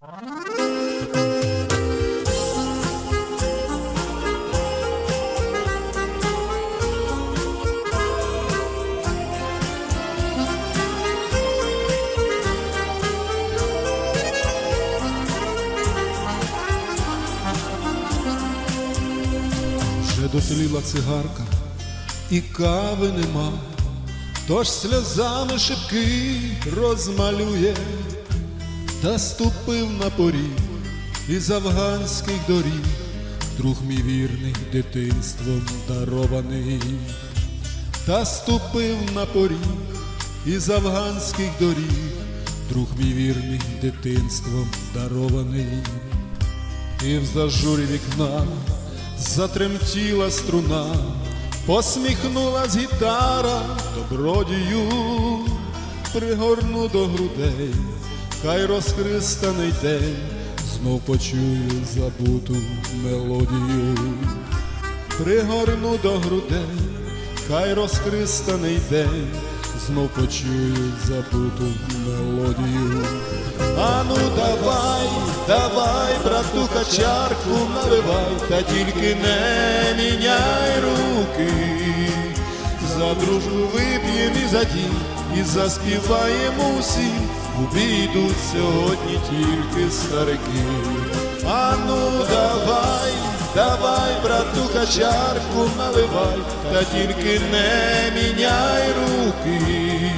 Вже дотліла цигарка, і кави нема, тож сльозами шибки розмалює, та ступив на поріг із афганських доріг, друг мій вірний дитинством дарований, та ступив на поріг із афганських доріг, друг мій вірний дитинством дарований. І в зажурі вікна затремтіла струна, посміхнулась гітара добродію, пригорну до грудей, хай розхристаний день, знов почую забуту мелодію, пригорну до грудей, хай розхристаний день, знов почую забуту мелодію. Ану давай, давай, братуха, чарку наливай, та тільки не міняй руки. За дружбу вип'єм і за дім, і заспіваємо усі, обійдуть сьогодні тільки старики. Ану давай, давай, братуха, чарку наливай, та тільки не міняй руки.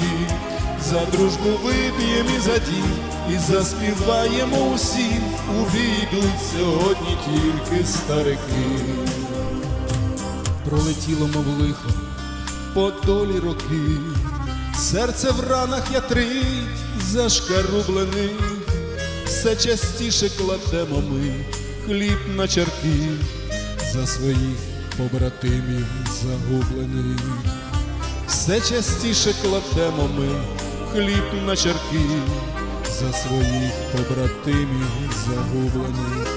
За дружбу вип'єм і за дім, і заспіваємо усім, увійдуть сьогодні тільки старики. Пролетіло, мов лихо, по долі роки, серце в ранах ятрить, зашкарублений, все частіше кладемо ми хліб на чарки, за своїх побратимів загублених. Все частіше кладемо ми хліб на чарки за своїх побратимів загублених.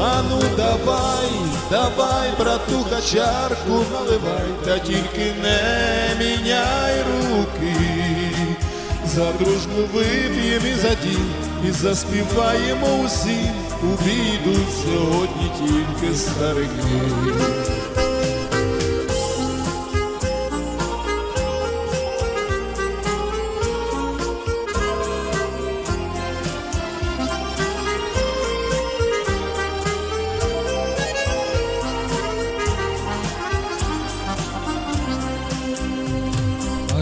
Ану давай, давай, братуха, чарку наливай, та тільки не міняй руки. За дружбу вип'єм і за дім, і заспіваємо усім, увійдуть сьогодні тільки старики.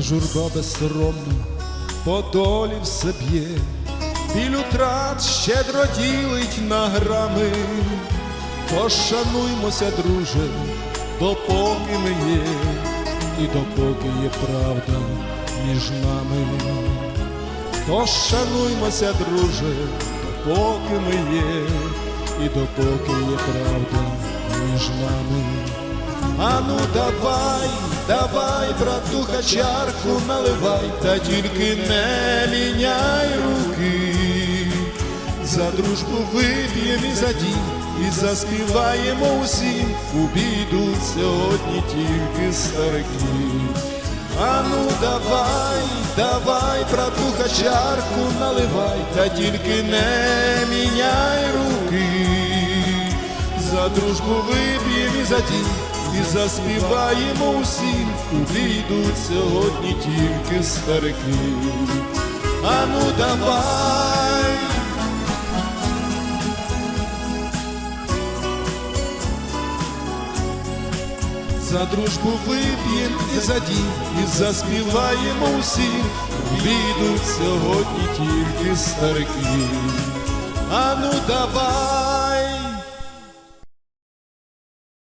журба безсоромна по долі все б'є, біль утрат щедро ділить на грами, тож шануймося, друже, допоки ми є, і допоки є правда між нами. Тож шануймося, друже, допоки ми є, і допоки є правда між нами. Ану давай, давай, братуха, чарку наливай, та тільки не міняй руки. За дружбу вип'єм і за дім, і заспіваємо усім, убійдуть сьогодні тільки старики. Ану давай, давай, братуха, чарку наливай, та тільки не міняй руки. За дружбу вип'єм і за дім, і заспіваємо усім, увійдуть сьогодні тільки старики. Ану давай. За дружбу вип'єм і за дім, і заспіваємо усім, увійдуть сьогодні тільки старики. Ану давай.